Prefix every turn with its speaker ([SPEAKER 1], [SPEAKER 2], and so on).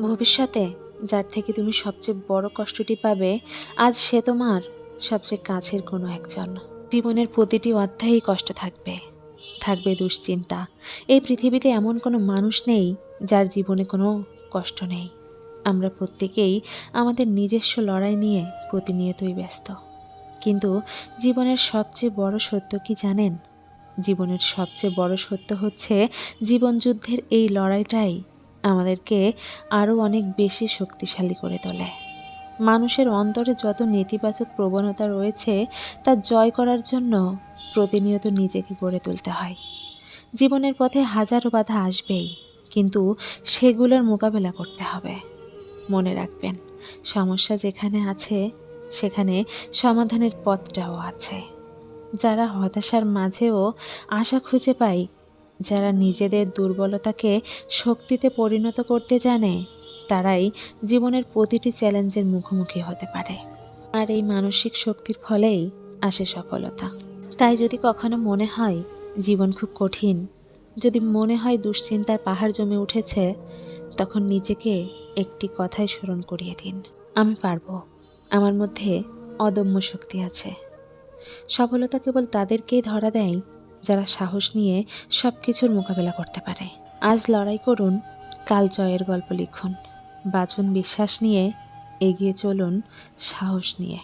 [SPEAKER 1] ভবিষ্যতে, যার থেকে তুমি সবচেয়ে বড় কষ্টটি পাবে, আজ সে তোমার সবচেয়ে কাছের কোনো একজন। জীবনের প্রতিটি অধ্যায়েই কষ্ট থাকবে। থাকবে দুশ্চিন্তা। এই পৃথিবীতে এমন কোনো মানুষ নেই, যার জীবনে কোনো কষ্ট নেই। আমরা প্রত্যেকেই আমাদের নিজস্ব লড়াই নিয়ে প্রতিনিয়তই ব্যস্ত। কিন্তু জীবনের সবচেয়ে বড় সত্য কি জানেন? জীবনের সবচেয়ে বড় সত্য হচ্ছে জীবন যুদ্ধের এই লড়াইটাই আমাদেরকে আরও অনেক বেশি শক্তিশালী করে তোলে। মানুষের অন্তরে যত নেতিবাচক প্রবণতা রয়েছে, তা জয় করার জন্য প্রতিনিয়ত নিজেকে গড়ে তুলতে হয়। জীবনের পথে হাজারো বাধা আসবেই, কিন্তু সেগুলোর মোকাবেলা করতে হবে। মনে রাখবেন, সমস্যা যেখানে আছে, সেখানে সমাধানের পথটাও আছে। যারা হতাশার মাঝেও আশা খুঁজে পায় যারা নিজেদের দুর্বলতাকে শক্তিতে পরিণত করতে জানে, তারাই জীবনের প্রতিটি চ্যালেঞ্জের মুখোমুখি হতে পারে। আর এই মানসিক শক্তির ফলেই আসে সফলতা। তাই যদি কখনো মনে হয় জীবন খুব কঠিন, যদি মনে হয় দুশ্চিন্তার পাহাড় জমে উঠেছে, তখন নিজেকে একটি কথাই স্মরণ করিয়ে দিন। আমি পারব। আমার মধ্যে অদম্য শক্তি আছে। সফলতা কেবল তাদেরকেই ধরা দেয় যারা সাহস নিয়ে সব কিছুর মোকাবেলা করতে পারে। আজ লড়াই করুন, কাল জয়ের গল্প লিখুন। বাঁচুন বিশ্বাস নিয়ে, এগিয়ে চলুন সাহস নিয়ে।